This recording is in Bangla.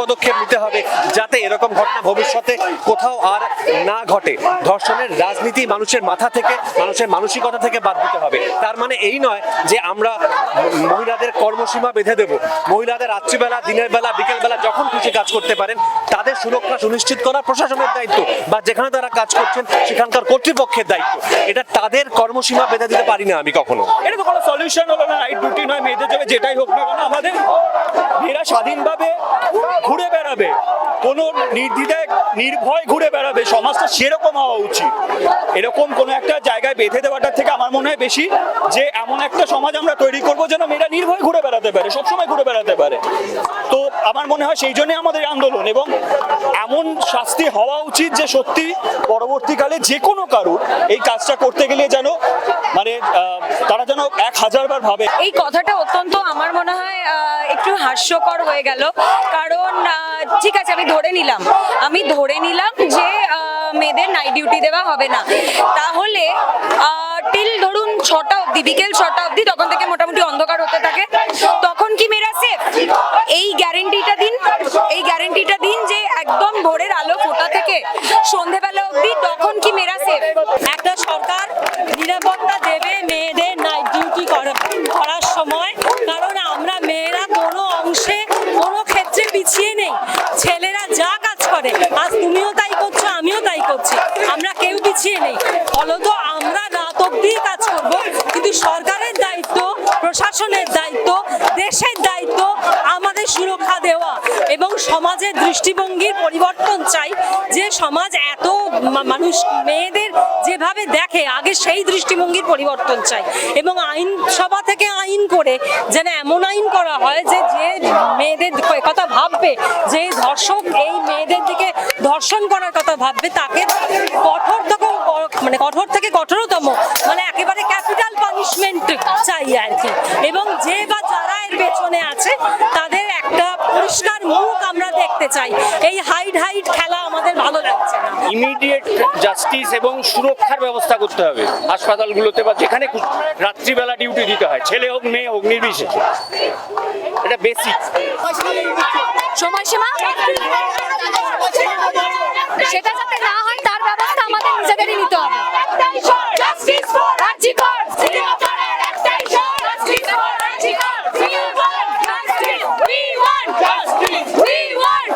পদক্ষেপ নিতে হবে যাতে এরকম ঘটনা ভবিষ্যতে কোথাও আর না ঘটে। ধর্ষণের রাজনীতি মানুষের মাথা থেকে, মানুষের মানসিকতা থেকে বাদ দিতে হবে। তার মানে এই নয় যে আমরা মহিলাদের কর্মসীমা বেঁধে দেব। মহিলাদের রাত্রিবেলা, দিনের বেলা, বিকেল বেলা যখন খুশি কাজ করতে পারেন, তাদের সুরক্ষা সুনিশ্চিত করা প্রশাসনের দায়িত্ব বা যেখানে তারা কাজ করছেন, সেখানকার কর্তৃপক্ষের দায়িত্ব। এটা তাদের কর্মসীমা বেঁধে দিতে পারি না আমি কখনো। এটা তো কোনো সলিউশন হলো না। নাইট ডিউটি নয়, মেয়েদের জন্য যেটাই হোক না কেন, আমাদের মেয়েরা স্বাধীনভাবে বেড়াবে কোনো নির্দ্বিধায় নির্ভয় ঘুরে বেড়াবে সমাজটা সেরকম হওয়া উচিত। এরকম কোনো একটা জায়গায় বেঁধে দেওয়াটার থেকে আমার মনে হয় বেশি যে এমন একটা সমাজ আমরা তৈরি করব যেন মেয়েরা নির্ভয় ঘুরে বেড়াতে পারে, সবসময় ঘুরে বেড়াতে পারে। তো আমার মনে হয় সেই জন্যই আমাদের আন্দোলন এবং এমন শাস্তি হওয়া উচিত যে সত্যি পরবর্তীকালে যে কোনো কারুর এই কাজটা করতে গেলে যেন মানে তারা যেন এক হাজার বার ভাবে। এই কথাটা অত্যন্ত আমার মনে হয় একটু হাস্যকর হয়ে গেল। কারণ ঠিক আছে, আমি ধরে নিলাম। আমি ধরে নিলাম যে মেয়েদের নাইট ডিউটি দেওয়া হবে না। তাহলে টিল ধরুন ছটা অবধি, বিকেল ছটা অবধি, তখন থেকে মোটামুটি অন্ধকার হতে থাকে। তখন কি মেয়েরা সেফ এই গ্যারেন্টিটা দিন, এই গ্যারেন্টিটা দিন যে একদম ভোরের আলো ফোটা থেকে সন্ধেবেলা অবধি তখন কি মেয়েরা সেফ একটা সরকার নিরাপত্তা দেবে মেয়েদের Lớn সমাজের দৃষ্টিভঙ্গির পরিবর্তন চাই, যে সমাজ এত মানুষ, মেয়েদের যেভাবে দেখে, আগে সেই দৃষ্টিভঙ্গির পরিবর্তন চাই। এবং আইন সভা থেকে আইন করে যেন এমন আইন করা হয় যে যে মেয়েদের কথা ভাববে, যে ধর্ষক এই মেয়েদের দিকে ধর্ষণ করার কথা ভাববে, তাকে কঠোর থেকে মানে কঠোর থেকে কঠোরতম মানে একেবারে ক্যাপিটাল পানিশমেন্ট চাই আর কি। এবং যে বা যারা এর পেছনে আছে, তাদের হাইড হাইড খেলা আমাদের ভালো লাগছে না ইমিডিয়েট জাস্টিস এবং সুরক্ষার ব্যবস্থা করতে হবে হাসপাতালগুলোতে বা যেখানে রাত্রিবেলা ডিউটি দিতে হয় ছেলে হোক মেয়ে হোক নির্বিশেষে এটা বেসিক সময়সীমা সেটা যাতে না হয় তার ব্যবস্থা আমাদের নিজেদেরই নিতে হবে! We want justice! We want justice!